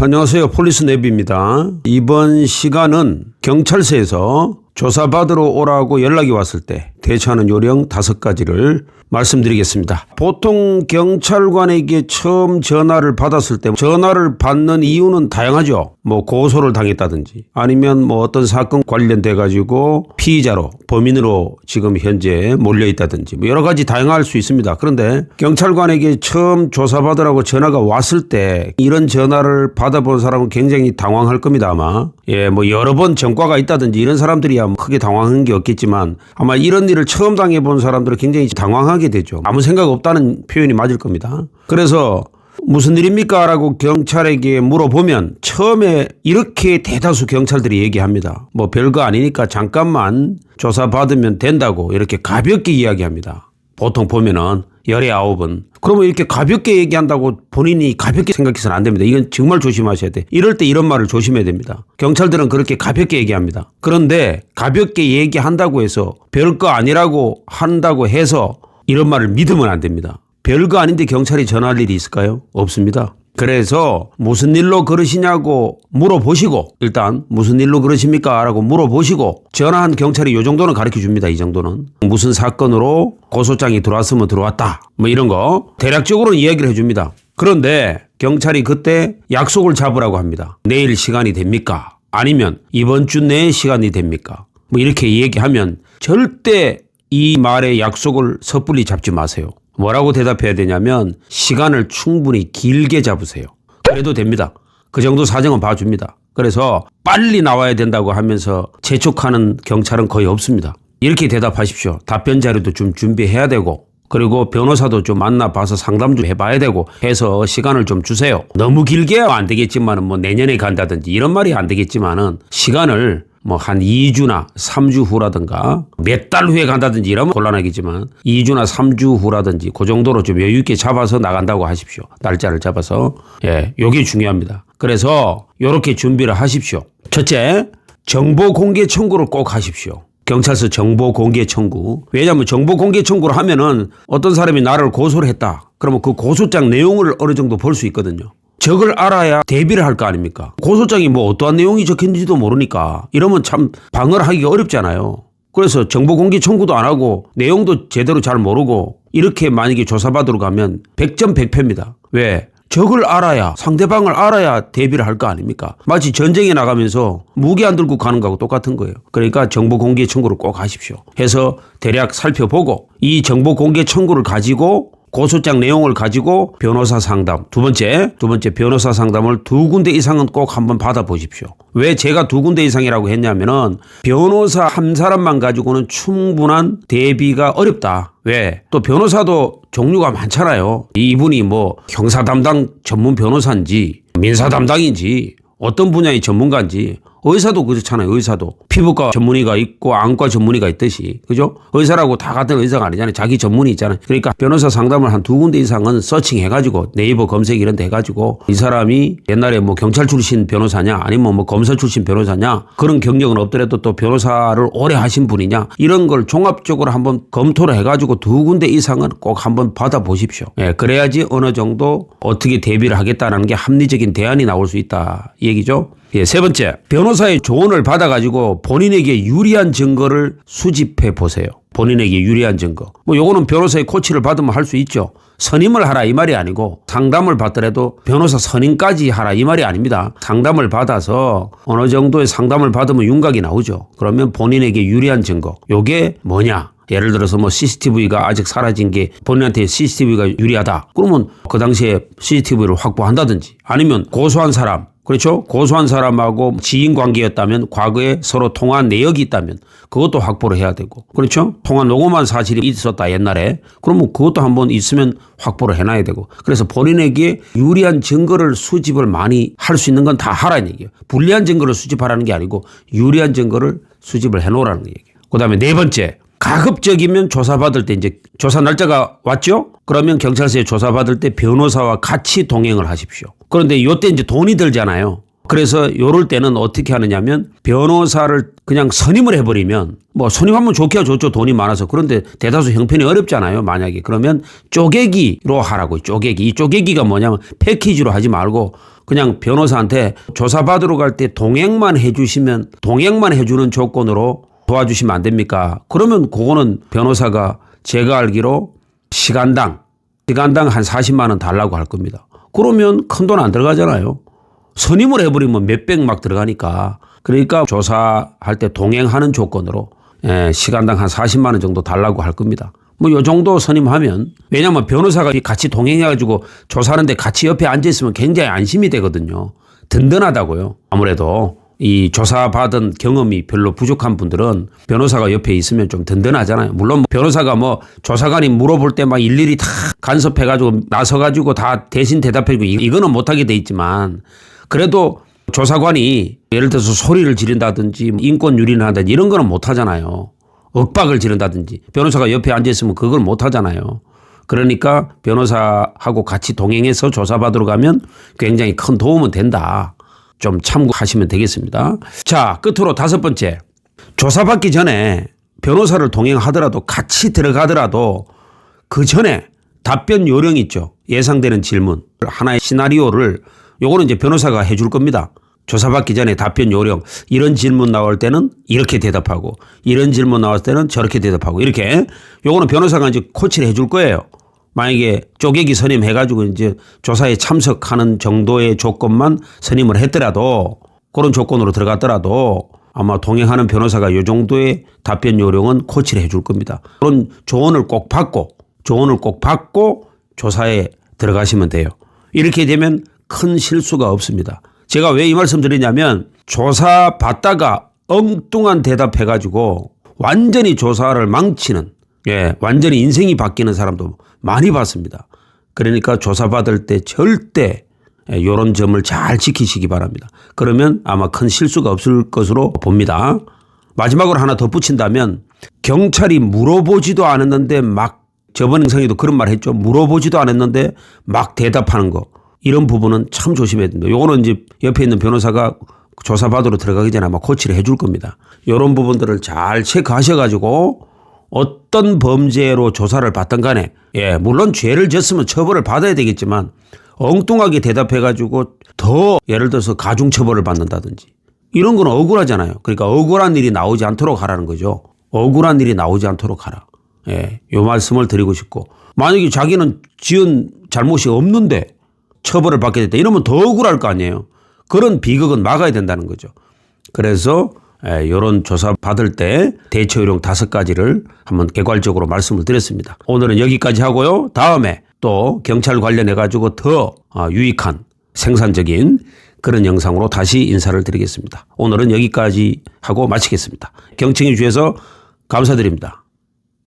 안녕하세요. 폴리스 랩입니다. 이번 시간은 경찰서에서 조사받으러 오라고 연락이 왔을 때 대처하는 요령 다섯 가지를 말씀드리겠습니다. 보통 경찰관에게 처음 전화를 받았을 때 전화를 받는 이유는 다양하죠. 뭐 고소를 당했다든지 아니면 뭐 어떤 사건 관련돼 가지고 피의자로 범인으로 지금 현재 몰려 있다든지 뭐 여러 가지 다양할 수 있습니다. 그런데 경찰관에게 처음 조사받으라고 전화가 왔을 때 이런 전화를 받아본 사람은 굉장히 당황할 겁니다 아마. 예, 뭐 여러 번 전과가 있다든지 이런 사람들이야 뭐 크게 당황한 게 없겠지만 아마 이런 일을 처음 당해본 사람들은 굉장히 당황하게 되죠. 아무 생각 없다는 표현이 맞을 겁니다. 그래서 무슨 일입니까? 라고 경찰에게 물어보면 처음에 이렇게 대다수 경찰들이 얘기합니다. 뭐 별거 아니니까 잠깐만 조사받으면 된다고 이렇게 가볍게 이야기합니다. 보통 보면은 열의 아홉은 그러면 이렇게 가볍게 얘기한다고 본인이 가볍게 생각해서는 안 됩니다. 이건 정말 조심하셔야 돼. 이럴 때 이런 말을 조심해야 됩니다. 경찰들은 그렇게 가볍게 얘기합니다. 그런데 가볍게 얘기한다고 해서 별거 아니라고 한다고 해서 이런 말을 믿으면 안 됩니다. 별거 아닌데 경찰이 전화할 일이 있을까요? 없습니다. 그래서 무슨 일로 그러시냐고 물어보시고 일단 무슨 일로 그러십니까? 라고 물어보시고 전화한 경찰이 요 정도는 가르쳐 줍니다. 이 정도는. 무슨 사건으로 고소장이 들어왔으면 들어왔다. 뭐 이런 거 대략적으로는 이야기를 해 줍니다. 그런데 경찰이 그때 약속을 잡으라고 합니다. 내일 시간이 됩니까? 아니면 이번 주 내에 시간이 됩니까? 뭐 이렇게 얘기하면 절대 이 말의 약속을 섣불리 잡지 마세요. 뭐라고 대답해야 되냐면 시간을 충분히 길게 잡으세요. 그래도 됩니다. 그 정도 사정은 봐줍니다. 그래서 빨리 나와야 된다고 하면서 재촉하는 경찰은 거의 없습니다. 이렇게 대답하십시오. 답변 자료도 좀 준비해야 되고 그리고 변호사도 좀 만나봐서 상담 좀 해봐야 되고 해서 시간을 좀 주세요. 너무 길게 안 되겠지만 은 뭐 내년에 간다든지 이런 말이 안 되겠지만은 시간을 뭐 한 2주나 3주 후라든가 몇 달 후에 간다든지 이러면 곤란하겠지만 2주나 3주 후라든지 그 정도로 좀 여유 있게 잡아서 나간다고 하십시오. 날짜를 잡아서. 예, 요게 중요합니다. 그래서 요렇게 준비를 하십시오. 첫째, 정보 공개 청구를 꼭 하십시오. 경찰서 정보 공개 청구. 왜냐하면 정보 공개 청구를 하면은 어떤 사람이 나를 고소를 했다. 그러면 그 고소장 내용을 어느 정도 볼 수 있거든요. 적을 알아야 대비를 할 거 아닙니까? 고소장이 뭐 어떠한 내용이 적혔는지도 모르니까 이러면 참 방어를 하기가 어렵잖아요. 그래서 정보 공개 청구도 안 하고 내용도 제대로 잘 모르고 이렇게 만약에 조사받으러 가면 100점 100패입니다. 왜? 적을 알아야 상대방을 알아야 대비를 할 거 아닙니까? 마치 전쟁에 나가면서 무기 안 들고 가는 거하고 똑같은 거예요. 그러니까 정보 공개 청구를 꼭 하십시오. 해서 대략 살펴보고 이 정보 공개 청구를 가지고 고소장 내용을 가지고 변호사 상담. 두 번째, 두 번째 변호사 상담을 두 군데 이상은 꼭 한번 받아보십시오. 왜 제가 두 군데 이상이라고 했냐면은 변호사 한 사람만 가지고는 충분한 대비가 어렵다. 왜? 또 변호사도 종류가 많잖아요. 이분이 뭐 형사 담당 전문 변호사인지 민사 담당인지 어떤 분야의 전문가인지 의사도 그렇잖아요. 의사도 피부과 전문의가 있고 안과 전문의가 있듯이 그죠? 의사라고 다 같은 의사가 아니잖아요. 자기 전문의 있잖아요. 그러니까 변호사 상담을 한 두 군데 이상은 서칭해가지고 네이버 검색 이런 데 해가지고 이 사람이 옛날에 뭐 경찰 출신 변호사냐 아니면 뭐 검사 출신 변호사냐 그런 경력은 없더라도 또 변호사를 오래 하신 분이냐 이런 걸 종합적으로 한번 검토를 해가지고 두 군데 이상은 꼭 한번 받아보십시오. 예, 그래야지 어느 정도 어떻게 대비를 하겠다는 게 합리적인 대안이 나올 수 있다 이 얘기죠. 예, 세 번째, 변호사의 조언을 받아가지고 본인에게 유리한 증거를 수집해 보세요. 본인에게 유리한 증거. 뭐 요거는 변호사의 코치를 받으면 할 수 있죠. 선임을 하라 이 말이 아니고 상담을 받더라도 변호사 선임까지 하라 이 말이 아닙니다. 상담을 받아서 어느 정도의 상담을 받으면 윤곽이 나오죠. 그러면 본인에게 유리한 증거. 요게 뭐냐? 예를 들어서 뭐 CCTV가 아직 사라진 게 본인한테 CCTV가 유리하다. 그러면 그 당시에 CCTV를 확보한다든지 아니면 고소한 사람 그렇죠? 고소한 사람하고 지인 관계였다면 과거에 서로 통화한 내역이 있다면 그것도 확보를 해야 되고 그렇죠? 통화 녹음한 사실이 있었다 옛날에 그러면 그것도 한번 있으면 확보를 해놔야 되고 그래서 본인에게 유리한 증거를 수집을 많이 할 수 있는 건 다 하라는 얘기예요. 불리한 증거를 수집하라는 게 아니고 유리한 증거를 수집을 해놓으라는 얘기예요. 그 다음에 네 번째 가급적이면 조사받을 때 이제 조사 날짜가 왔죠? 그러면 경찰서에 조사받을 때 변호사와 같이 동행을 하십시오. 그런데 요때 이제 돈이 들잖아요. 그래서 요럴 때는 어떻게 하느냐면 변호사를 그냥 선임을 해버리면 뭐 선임하면 좋게야 좋죠 돈이 많아서 그런데 대다수 형편이 어렵잖아요 만약에 그러면 쪼개기로 하라고 쪼개기 이 쪼개기가 뭐냐면 패키지로 하지 말고 그냥 변호사한테 조사받으러 갈 때 동행만 해주시면 동행만 해주는 조건으로 도와주시면 안 됩니까? 그러면 그거는 변호사가 제가 알기로 시간당 시간당 한 40만 원 달라고 할 겁니다. 그러면 큰 돈 안 들어가잖아요. 선임을 해버리면 몇백 막 들어가니까 그러니까 조사할 때 동행하는 조건으로 예, 시간당 한 40만 원 정도 달라고 할 겁니다. 뭐 요 정도 선임하면 왜냐하면 변호사가 같이 동행해가지고 조사하는데 같이 옆에 앉아 있으면 굉장히 안심이 되거든요. 든든하다고요. 아무래도 이 조사받은 경험이 별로 부족한 분들은 변호사가 옆에 있으면 좀 든든하잖아요. 물론 뭐 변호사가 뭐 조사관이 물어볼 때 막 일일이 다 간섭해가지고 나서가지고 다 대신 대답해주고 이- 이거는 못하게 돼 있지만 그래도 조사관이 예를 들어서 소리를 지른다든지 인권 유린을 한다든지 이런 거는 못하잖아요. 윽박을 지른다든지 변호사가 옆에 앉아 있으면 그걸 못하잖아요. 그러니까 변호사하고 같이 동행해서 조사받으러 가면 굉장히 큰 도움은 된다. 좀 참고하시면 되겠습니다. 자, 끝으로 다섯 번째. 조사받기 전에 변호사를 동행하더라도 같이 들어가더라도 그 전에 답변 요령 있죠. 예상되는 질문. 하나의 시나리오를 요거는 이제 변호사가 해줄 겁니다. 조사받기 전에 답변 요령. 이런 질문 나올 때는 이렇게 대답하고 이런 질문 나왔을 때는 저렇게 대답하고 이렇게 요거는 변호사가 이제 코치를 해줄 거예요. 만약에 쪼개기 선임해가지고 이제 조사에 참석하는 정도의 조건만 선임을 했더라도 그런 조건으로 들어갔더라도 아마 동행하는 변호사가 요 정도의 답변 요령은 코치를 해줄 겁니다. 그런 조언을 꼭 받고 조언을 꼭 받고 조사에 들어가시면 돼요. 이렇게 되면 큰 실수가 없습니다. 제가 왜 이 말씀 드리냐면 조사 받다가 엉뚱한 대답해 가지고 완전히 조사를 망치는 예, 완전히 인생이 바뀌는 사람도 많이 봤습니다. 그러니까 조사 받을 때 절대 이런 점을 잘 지키시기 바랍니다. 그러면 아마 큰 실수가 없을 것으로 봅니다. 마지막으로 하나 덧붙인다면 경찰이 물어보지도 않았는데 막 저번 영상에도 그런 말 했죠. 물어보지도 않았는데 막 대답하는 거. 이런 부분은 참 조심해야 된다. 요거는 이제 옆에 있는 변호사가 조사받으러 들어가기 전에 아마 코치를 해줄 겁니다. 이런 부분들을 잘 체크하셔가지고 어떤 범죄로 조사를 받든 간에 예, 물론 죄를 졌으면 처벌을 받아야 되겠지만 엉뚱하게 대답해 가지고 더 예를 들어서 가중 처벌을 받는다든지 이런 건 억울하잖아요. 그러니까 억울한 일이 나오지 않도록 하라는 거죠. 억울한 일이 나오지 않도록 하라. 예, 요 말씀을 드리고 싶고 만약에 자기는 지은 잘못이 없는데 처벌을 받게 됐다 이러면 더 억울할 거 아니에요. 그런 비극은 막아야 된다는 거죠. 그래서 이런 조사 받을 때 대처 요령 다섯 가지를 한번 개괄적으로 말씀을 드렸습니다. 오늘은 여기까지 하고요. 다음에 또 경찰 관련해 가지고 더 아, 유익한 생산적인 그런 영상으로 다시 인사를 드리겠습니다. 오늘은 여기까지 하고 마치겠습니다. 경청해 주셔서 감사드립니다.